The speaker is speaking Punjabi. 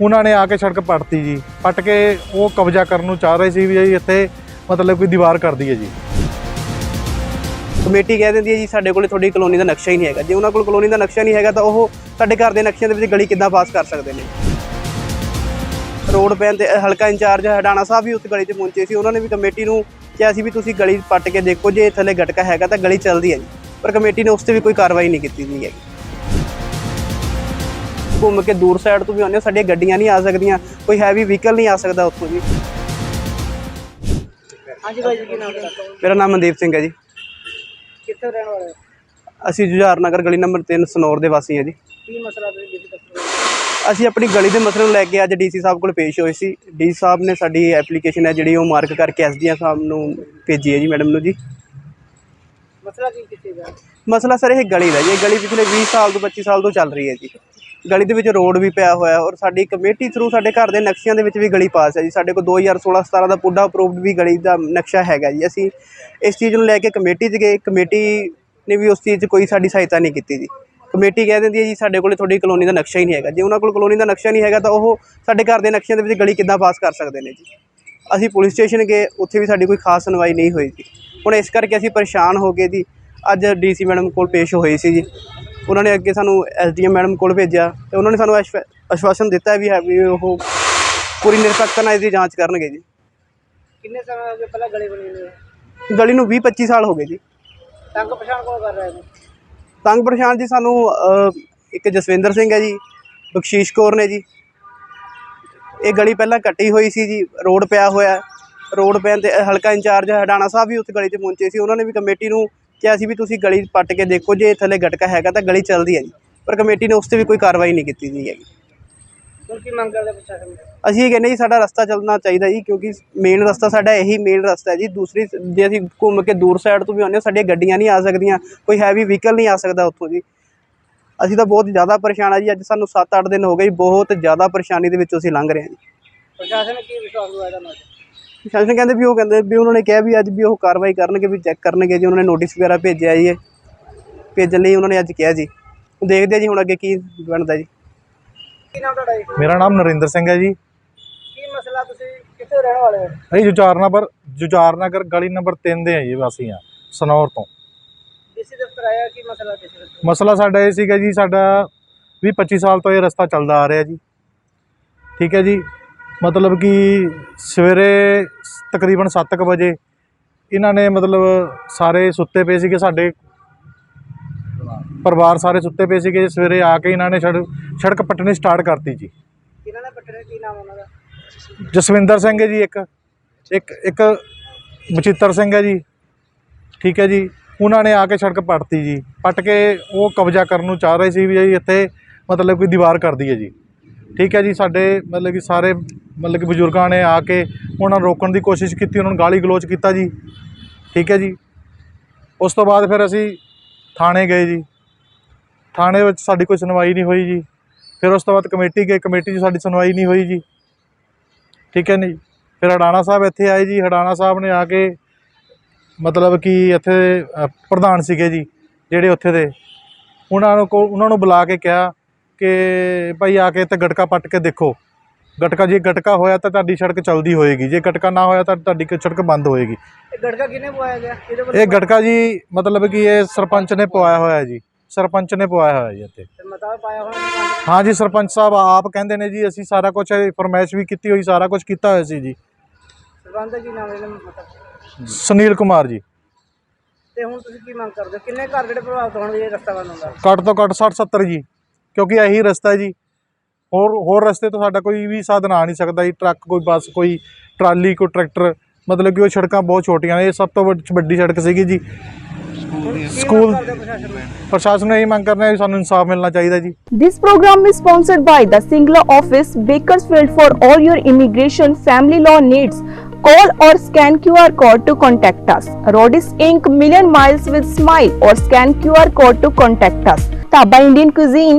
ਉਹਨਾਂ ਨੇ ਆ ਕੇ ਸੜਕ ਪੱਟਤੀ ਜੀ। ਪੱਟ ਕੇ ਉਹ ਕਬਜ਼ਾ ਕਰਨ ਨੂੰ ਚਾਹ ਰਹੇ ਸੀ ਵੀ ਜੀ ਇੱਥੇ ਮਤਲਬ ਕੋਈ ਦੀਵਾਰ ਕਰ ਦਈਏ ਜੀ। ਕਮੇਟੀ ਕਹਿ ਦਿੰਦੀ ਹੈ ਜੀ, ਸਾਡੇ ਕੋਲੇ ਤੁਹਾਡੀ ਕਲੋਨੀ ਦਾ ਨਕਸ਼ਾ ਹੀ ਨਹੀਂ ਹੈਗਾ। ਜੇ ਉਹਨਾਂ ਕੋਲ ਕਲੋਨੀ ਦਾ ਨਕਸ਼ਾ ਨਹੀਂ ਹੈਗਾ ਤਾਂ ਉਹ ਸਾਡੇ ਘਰ ਦੇ ਨਕਸ਼ਿਆਂ ਦੇ ਵਿੱਚ ਗਲੀ ਕਿੱਦਾਂ ਪਾਸ ਕਰ ਸਕਦੇ ਨੇ? ਰੋਡ ਪੈਣ ਤੇ ਹਲਕਾ ਇੰਚਾਰਜ ਹਡਾਣਾ ਸਾਹਿਬ ਵੀ ਉਸ ਗਲੀ 'ਚ ਪਹੁੰਚੇ ਸੀ। ਉਹਨਾਂ ਨੇ ਵੀ ਕਮੇਟੀ ਨੂੰ ਕਿਹਾ ਸੀ ਵੀ ਤੁਸੀਂ ਗਲੀ ਪੱਟ ਕੇ ਦੇਖੋ, ਜੇ ਥੱਲੇ ਗਟਕਾ ਹੈਗਾ ਤਾਂ ਗਲੀ ਚੱਲਦੀ ਹੈ ਜੀ। ਪਰ ਕਮੇਟੀ ਨੇ ਉਸ ਤੇ ਵੀ ਕੋਈ ਕਾਰਵਾਈ ਨਹੀਂ ਕੀਤੀ ਜੀ ਹੈਗੀ। ਘੁੰਮ ਕੇ ਦੂਰ ਸਾਈਡ ਤੋਂ ਵੀ ਆਉਂਦੇ ਸਾਡੀਆਂ ਗੱਡੀਆਂ ਨਹੀਂ ਆ ਸਕਦੀਆਂ ਕੋਈ ਹੈਵੀ ਵਹੀਕਲ ਨਹੀਂ ਆ ਸਕਦਾ ਉੱਥੋਂ ਜੀ ਹਾਂਜੀ ਭਾਈ ਜੀ ਕੀ ਨਾਮ ਹੈ ਮੇਰਾ ਨਾਮ ਮਨਦੀਪ ਸਿੰਘ ਹੈ ਜੀ। ਕਿੱਥੇ ਰਹਿਣ ਵਾਲੇ? ਅਸੀਂ ਜੁਝਾਰ ਨਗਰ ਗਲੀ ਨੰਬਰ 3 ਸਨੌਰ ਦੇ ਵਾਸੀ ਹਾਂ ਜੀ। ਕੀ ਮਸਲਾ ਤੁਸੀਂ ਡੀਸੀ ਦਫ਼ਤਰ ਅਸੀਂ ਆਪਣੀ ਗਲੀ ਦੇ ਮਸਲੇ ਨੂੰ ਲੈ ਕੇ ਅੱਜ ਡੀਸੀ ਸਾਹਿਬ ਕੋਲ ਪੇਸ਼ ਹੋਏ ਸੀ। ਡੀ ਸਾਹਿਬ ਨੇ ਸਾਡੀ ਐਪਲੀਕੇਸ਼ਨ ਹੈ ਜਿਹੜੀ ਉਹ ਮਾਰਕ ਕਰਕੇ ਐਸਡੀਐਮ ਸਾਹਿਬ ਨੂੰ ਭੇਜੀ ਹੈ ਜੀ ਮੈਡਮ ਨੂੰ ਜੀ। ਮਸਲਾ ਕੀ ਕਿੱਥੇ ਦਾ? ਮਸਲਾ ਸਰ ਇਹ ਗਲੀ ਦਾ ਜੀ ਇਹ ਗਲੀ ਪਿਛਲੇ 20 ਸਾਲ ਤੋਂ 25 ਸਾਲ ਤੋਂ ਚੱਲ ਰਹੀ ਹੈ ਜੀ। ਗਲੀ ਦੇ ਵਿੱਚ ਰੋਡ ਵੀ ਪਿਆ ਹੋਇਆ ਔਰ ਸਾਡੀ ਕਮੇਟੀ ਥਰੂ ਸਾਡੇ ਘਰ ਦੇ ਨਕਸ਼ਿਆਂ ਦੇ ਵਿੱਚ ਵੀ ਗਲੀ ਪਾਸ ਹੈ ਜੀ। ਸਾਡੇ ਕੋਲ 2016 17 ਦਾ ਪੁੱਡਾ ਅਪਰੂਵਡ ਵੀ ਗਲੀ ਦਾ ਨਕਸ਼ਾ ਹੈਗਾ ਜੀ। ਅਸੀਂ ਇਸ ਚੀਜ਼ ਨੂੰ ਲੈ ਕੇ ਕਮੇਟੀ 'ਚ ਗਏ ਕਮੇਟੀ ਨੇ ਵੀ ਉਸ ਚੀਜ਼ 'ਚ ਕੋਈ ਸਾਡੀ ਸਹਾਇਤਾ ਨਹੀਂ ਕੀਤੀ ਜੀ। ਕਮੇਟੀ ਕਹਿ ਦਿੰਦੀ ਹੈ ਜੀ, ਸਾਡੇ ਕੋਲੇ ਤੁਹਾਡੀ ਕਲੋਨੀ ਦਾ ਨਕਸ਼ਾ ਹੀ ਨਹੀਂ ਹੈਗਾ। ਜੇ ਉਹਨਾਂ ਕੋਲ ਕਲੋਨੀ ਦਾ ਨਕਸ਼ਾ ਨਹੀਂ ਹੈਗਾ ਤਾਂ ਉਹ ਸਾਡੇ ਘਰ ਦੇ ਨਕਸ਼ਿਆਂ ਦੇ ਵਿੱਚ ਗਲੀ ਕਿੱਦਾਂ ਪਾਸ ਕਰ ਸਕਦੇ ਨੇ ਜੀ? ਅਸੀਂ ਪੁਲਿਸ ਸਟੇਸ਼ਨ ਗਏ, ਉੱਥੇ ਵੀ ਸਾਡੀ ਕੋਈ ਖਾਸ ਸੁਣਵਾਈ ਨਹੀਂ ਹੋਈ ਜੀ। ਹੁਣ ਇਸ ਕਰਕੇ ਅਸੀਂ ਪਰੇਸ਼ਾਨ ਹੋ ਗਏ ਜੀ। ਅੱਜ ਡੀਸੀ ਮੈਡਮ ਕੋਲ ਪੇਸ਼ ਹੋਏ ਸੀ ਜੀ। ਉਹਨਾਂ ਨੇ ਅੱਗੇ ਸਾਨੂੰ ਐਸਡੀਐਮ ਮੈਡਮ ਕੋਲ ਭੇਜਿਆ ਤੇ ਉਹਨਾਂ ਨੇ ਸਾਨੂੰ ਆਸ਼ਵਾ- ਆਸ਼ਵਾਸਨ ਦਿੱਤਾ ਹੈ ਵੀ ਹੈ ਵੀ ਉਹ ਪੂਰੀ ਨਿਰਪੱਖਤਾ ਨਾਲ ਇਹਦੀ ਜਾਂਚ ਕਰਨਗੇ ਜੀ। ਕਿੰਨੇ ਸਮੇਂ ਹੋ ਗਏ ਪਹਿਲਾਂ ਗਲੀ ਬਣੀ ਹੈ? ਗਲੀ ਨੂੰ 20 25 ਸਾਲ ਹੋ ਗਏ ਜੀ। ਤੰਗ ਪਛਾਣ ਕੋਲ ਕਰ ਰਹੇ ਨੇ ਤੰਗ ਪਰੇਸ਼ਾਨ ਜੀ ਸਾਨੂੰ ਇੱਕ ਜਸਵਿੰਦਰ ਸਿੰਘ ਹੈ ਜੀ ਬਖਸ਼ੀਸ਼ ਕੌਰ ਨੇ ਜੀ। ਇਹ ਗਲੀ ਪਹਿਲਾਂ ਕੱਟੀ ਹੋਈ ਸੀ ਜੀ ਰੋਡ ਪਿਆ ਹੋਇਆ। ਰੋਡ ਪੈਣ ਤੇ ਹਲਕਾ ਇੰਚਾਰਜ ਹਡਾਣਾ ਸਾਹਿਬ ਵੀ ਉਸ ਗਲੀ 'ਚ ਪਹੁੰਚੇ ਸੀ। ਉਹਨਾਂ ਨੇ ਵੀ ਕਮੇਟੀ ਨੂੰ ਕਿਹਾ ਸੀ ਵੀ ਤੁਸੀਂ ਗਲੀ ਪੱਟ ਕੇ ਦੇਖੋ ਜੇ ਥੱਲੇ ਗਟਕਾ ਹੈਗਾ ਤਾਂ ਗਲੀ ਚੱਲਦੀ ਹੈ ਜੀ। ਪਰ ਕਮੇਟੀ ਨੇ ਉਸ ਤੇ ਵੀ ਕੋਈ ਕਾਰਵਾਈ ਨਹੀਂ ਕੀਤੀ ਜੀ ਹੈਗੀ। ਹੁਣ ਕੀ ਮੰਗ ਕਰਦੇ ਪ੍ਰਸ਼ਾਸਨ ਤੋਂ? ਅਸੀਂ ਇਹ ਕਹਿੰਦੇ ਜੀ ਸਾਡਾ ਰਸਤਾ ਚੱਲਣਾ ਚਾਹੀਦਾ ਜੀ ਕਿਉਂਕਿ ਮੇਨ ਰਸਤਾ ਸਾਡਾ ਇਹੀ ਮੇਨ ਰਸਤਾ ਹੈ ਜੀ। ਦੂਸਰੀ ਜੇ ਅਸੀਂ ਘੁੰਮ ਕੇ ਦੂਰ ਸਾਈਡ ਤੋਂ ਵੀ ਆਉਂਦੇ ਹਾਂ ਸਾਡੀਆਂ ਗੱਡੀਆਂ ਨਹੀਂ ਆ ਸਕਦੀਆਂ ਕੋਈ ਹੈਵੀ ਵਹੀਕਲ ਨਹੀਂ ਆ ਸਕਦਾ ਉੱਥੋਂ ਜੀ। ਅਸੀਂ ਤਾਂ ਬਹੁਤ ਜ਼ਿਆਦਾ ਪਰੇਸ਼ਾਨ ਆ ਜੀ ਅੱਜ ਸਾਨੂੰ 7-8 ਦਿਨ ਹੋ ਗਏ ਜੀ ਬਹੁਤ ਜ਼ਿਆਦਾ ਪਰੇਸ਼ਾਨੀ ਦੇ ਵਿੱਚੋਂ ਅਸੀਂ ਲੰਘ ਰਹੇ ਹਾਂ ਜੀ। ਪ੍ਰਸ਼ਾਸਨ ਨੇ ਕੀ ਵਿਸ਼ਵਾਸ ਦਵਾਇਆ ਤੁਹਾਨੂੰ ਅੱਜ? ਸ਼ਾਸਨ ਕਹਿੰਦੇ ਵੀ ਉਹ ਕਹਿੰਦੇ ਵੀ ਉਹਨਾਂ ਨੇ ਕਿਹਾ ਵੀ ਅੱਜ ਵੀ ਉਹ ਕਾਰਵਾਈ ਕਰਨਗੇ ਵੀ ਚੈੱਕ ਕਰਨਗੇ ਜੀ ਉਹਨਾਂ ਨੇ ਨੋਟਿਸ ਵਗੈਰਾ ਭੇਜਿਆ ਜੀ ਇਹ ਭੇਜਣ ਲਈ ਉਹਨਾਂ ਨੇ ਅੱਜ ਕਿਹਾ ਜੀ। ਦੇਖਦੇ ਜੀ ਹੁਣ ਅੱਗੇ ਕੀ ਬਣਦਾ ਜੀ। ਕੀ ਨਾਮ ਤੁਹਾਡਾ ਜੀ? ਮੇਰਾ ਨਾਮ ਨਰਿੰਦਰ ਸਿੰਘ ਹੈ ਜੀ। ਕੀ ਮਸਲਾ ਤੁਸੀਂ ਕਿੱਥੇ ਰਹਿਣ ਵਾਲੇ ਹੋ? ਅਸੀਂ ਜੁਝਾਰ ਨਗਰ ਜੁਝਾਰ ਨਗਰ ਗਲੀ ਨੰਬਰ 3 ਦੇ ਆ ਜੀ ਵਾਸੀ ਆ ਸਨੌਰ ਤੋਂ। ਡੀਸੀ ਦਫ਼ਤਰ ਆਇਆ ਕੀ ਮਸਲਾ ਡੀਸੀ ਦਫ਼ਤਰ ਮਸਲਾ ਸਾਡਾ ਇਹ ਸੀਗਾ ਜੀ ਸਾਡਾ 20 25 ਸਾਲ ਤੋਂ ਇਹ ਰਸਤਾ ਚੱਲਦਾ ਆ ਰਿਹਾ ਜੀ। ਠੀਕ ਹੈ ਜੀ ਮਤਲਬ ਕਿ ਸਵੇਰੇ ਤਕਰੀਬਨ 7:00 ਵਜੇ ਇਹਨਾਂ ਨੇ ਮਤਲਬ ਸਾਰੇ ਸੁੱਤੇ ਪਏ ਸੀਗੇ ਸਾਡੇ ਪਰਿਵਾਰ ਸਾਰੇ ਸੁੱਤੇ ਪਏ ਸੀਗੇ ਸਵੇਰੇ ਆ ਕੇ ਇਹਨਾਂ ਨੇ ਸੜਕ ਪੱਟਣੀ ਸਟਾਰਟ ਕਰਤੀ ਜੀ। ਕਿਹਨਾਂ ਨੇ ਪੱਟਣੇ ਕੀ ਨਾਮ ਉਹਨਾਂ ਦਾ? ਜਸਵਿੰਦਰ ਸਿੰਘ ਹੈ ਜੀ ਇੱਕ ਇੱਕ ਇੱਕ ਬਚਿੱਤਰ ਸਿੰਘ ਹੈ ਜੀ। ਠੀਕ ਹੈ ਜੀ ਉਹਨਾਂ ਨੇ ਆ ਕੇ ਸੜਕ ਪੱਟਤੀ ਜੀ। ਪੱਟ ਕੇ ਉਹ ਕਬਜ਼ਾ ਕਰਨ ਨੂੰ ਚਾਹ ਰਹੇ ਸੀ ਵੀ ਜੀ ਇੱਥੇ ਮਤਲਬ ਕੋਈ ਦੀਵਾਰ ਕਰ ਦਈਏ ਜੀ। ਠੀਕ ਹੈ ਜੀ ਸਾਡੇ ਮਤਲਬ ਕਿ ਸਾਰੇ ਮਤਲਬ ਕਿ ਬਜ਼ੁਰਗਾਂ ਨੇ ਆ ਕੇ ਉਹਨਾਂ ਨੂੰ ਰੋਕਣ ਦੀ ਕੋਸ਼ਿਸ਼ ਕੀਤੀ ਉਹਨਾਂ ਨੂੰ ਗਾਲੀ ਗਲੋਚ ਕੀਤਾ ਜੀ। ਠੀਕ ਹੈ ਜੀ। ਉਸ ਤੋਂ ਬਾਅਦ ਫਿਰ ਅਸੀਂ ਥਾਣੇ ਗਏ ਜੀ। ਥਾਣੇ ਵਿੱਚ ਸਾਡੀ ਕੋਈ ਸੁਣਵਾਈ ਨਹੀਂ ਹੋਈ ਜੀ। ਫਿਰ ਉਸ ਤੋਂ ਬਾਅਦ ਕਮੇਟੀ ਗਏ ਕਮੇਟੀ 'ਚ ਸਾਡੀ ਸੁਣਵਾਈ ਨਹੀਂ ਹੋਈ ਜੀ। ਠੀਕ ਹੈ ਨਹੀਂ ਫਿਰ ਹਡਾਣਾ ਸਾਹਿਬ ਇੱਥੇ ਆਏ ਜੀ। ਹਡਾਣਾ ਸਾਹਿਬ ਨੇ ਆ ਕੇ ਮਤਲਬ ਕਿ ਇੱਥੇ ਅ, ਪ੍ਰਧਾਨ ਸੀਗੇ ਜੀ ਜਿਹੜੇ ਉੱਥੇ ਦੇ। ਉਹਨਾਂ ਨੂੰ ਕੋ ਉਹਨਾਂ ਨੂੰ ਬੁਲਾ ਕੇ ਕਿਹਾ ਕਿ ਭਾਈ ਆ ਕੇ ਇੱਥੇ ਗਟਕਾ ਪੱਟ ਕੇ ਦੇਖੋ। ਗਟਕਾ ਜੇ ਗਟਕਾ ਹੋਇਆ ਤਾਂ ਤੁਹਾਡੀ ਸੜਕ ਚੱਲਦੀ ਹੋਏਗੀ ਜੇ ਗਟਕਾ ਨਾ ਹੋਇਆ ਤਾਂ ਤੁਹਾਡੀ ਸੜਕ ਬੰਦ ਹੋਏਗੀ। ਇਹ ਗੜਕਾ ਕਿਹਨੇ ਪਵਾਇਆ ਗਿਆ? ਇਹਦੇ ਵੱਲੋਂ ਇਹ ਗਟਕਾ ਜੀ ਮਤਲਬ ਕਿ ਇਹ ਸਰਪੰਚ ਨੇ ਪਵਾਇਆ ਹੋਇਆ ਜੀ ਸਰਪੰਚ ਨੇ ਪਵਾਇਆ ਹੋਇਆ ਜੀ ਇੱਥੇ। ਤੇ ਮਤਾ ਪਾਇਆ ਹੋਣਾ। ਹਾਂ ਜੀ ਸਰਪੰਚ ਸਾਹਿਬ ਆਪ ਕਹਿੰਦੇ ਨੇ ਜੀ ਅਸੀਂ ਸਾਰਾ ਕੁਝ ਫਰਮਾਇਸ਼ ਵੀ ਕੀਤੀ ਹੋਈ ਸਾਰਾ ਕੁਝ ਕੀਤਾ ਹੋਇਆ ਸੀ ਜੀ। ਸਰਪੰਚ ਦਾ ਕੀ ਨਾਮ ਇਹਨਾਂ ਨੂੰ ਪਤਾ ਸੁਨੀਲ ਕੁਮਾਰ ਜੀ। ਤੇ ਹੁਣ ਤੁਸੀਂ ਕੀ ਮੰਗ ਕਰਦੇ ਹੋ? ਕਿੰਨੇ ਘਰ ਜਿਹੜੇ ਪ੍ਰਭਾਵਿਤ ਹੋਣਗੇ ਇਹ ਰਸਤਾ ਬੰਦ ਹੁੰਦਾ? ਘੱਟ ਤੋਂ ਘੱਟ 60 70 ਜੀ ਕਿਉਂਕਿ ਇਹੀ ਰਸਤਾ ਹੈ ਜੀ। ਹੋਰ ਹੋਰ ਰਸਤੇ ਤੋਂ ਸਾਡਾ ਕੋਈ ਵੀ ਸਾਧਨ ਆ ਨਹੀਂ ਸਕਦਾ ਜੀ ਟਰੱਕ ਕੋਈ ਬੱਸ ਕੋਈ ਟਰਾਲੀ ਕੋਈ ਟਰੈਕਟਰ ਮਤਲਬ ਕਿ ਉਹ ਸੜਕਾਂ ਬਹੁਤ ਛੋਟੀਆਂ ਨੇ ਇਹ ਸਭ ਤੋਂ ਵੱਡ- ਵੱਡੀ ਸੜਕ ਸੀਗੀ ਜੀ ਸਕੂਲ ਪ੍ਰਸ਼ਾਸਨ ਨੂੰ ਪ੍ਰਸ਼ਾਸਨ ਨੂੰ ਇਹ ਮੰਗ ਕਰਨਾ ਹੈ ਵੀ ਸਾਨੂੰ ਇਨਸਾਫ ਮਿਲਣਾ ਚਾਹੀਦਾ ਜੀ This program is sponsored by the Singla office, Bakersfield for all your immigration family law needs. Call or scan QR code to contact us. Rodis Inc. Million Miles with Smile or scan QR code to contact us. Taba Indian Cuisine,